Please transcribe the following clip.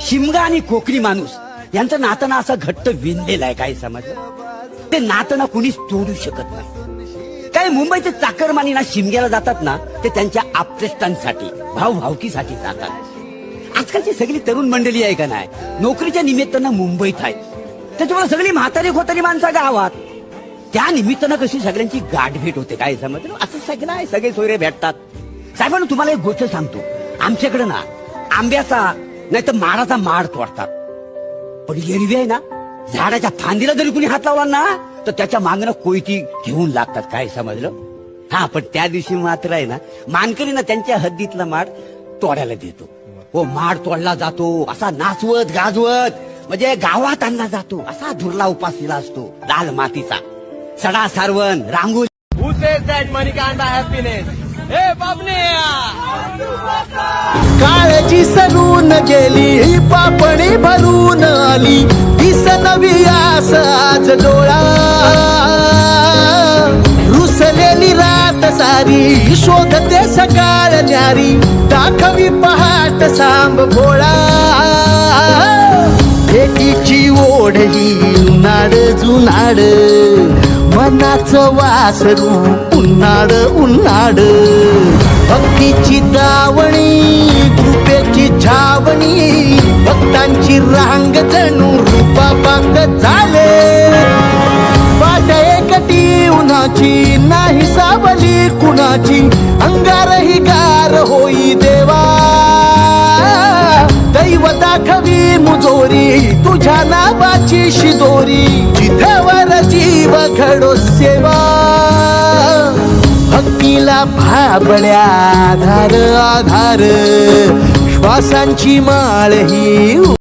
शिमगा आणि कोकणी माणूस. यांचं नातं ना असं घट्ट विणलेलं आहे काय समजलं? ते नातं ना कुणीच तोडू शकत नाही. काय मुंबईचे चाकरमानी ना शिमग्याला जातात ना ते त्यांच्या आपतेष्टांसाठी भाव भावकीसाठी जातात. आजकालची सगळी तरुण मंडळी आहे का नाही? नोकरीच्या निमित्तानं मुंबईत आहे त्याच्यामुळे सगळी म्हातारी खोतारी माणसं गावात. त्या निमित्तानं कशी सगळ्यांची गाठभेट होते काय समजलं? असं सगळं आहे सगळे सोयरे भेटतात. साहेबांना तुम्हाला एक गोष्ट सांगतो. आमच्याकडे ना आंब्याचा नाही तर माडाचा माड तोडतात पण एरवी आहे ना झाडाच्या फांदीला जरी कुणी हात लावला ना तर त्याच्या मागणं कोयती घेऊन लागतात काय समजलं? हा पण त्या दिवशी मात्र आहे ना मानकरी ना त्यांच्या हद्दीतला माड तोडायला देतो. हो माड तोडला जातो असा नाचवत गाजवत म्हणजे गावात आणला जातो असा धुरला उपासीला असतो लाल मातीचा. सडा सारवण रांगोळी. काळजी गेली ही पापणी भरून आली. दिस नवी आस आज डोळा. रुसलेली रात सारी शोधते सकाळ न्यारी. दाखवी पहाट सांब भोळा. भेटीची ओढ उन्हाळ जुनाड. मनाचं वासरू उन्हाळ उन्हाळ भक्तीची दावण भक्तांची रांग जणू रूपा बांग झाले. वाट एकटी उन्हाची नाही सावली कुणाची. अंगार ही गार होई देवा. दैव दाखवी मुजोरी तुझ्या नावाची शिदोरी. जिथवर जीव घडो सेवा. भक्तीला भाबड्या आधार आधार. श्वासांची माळ ही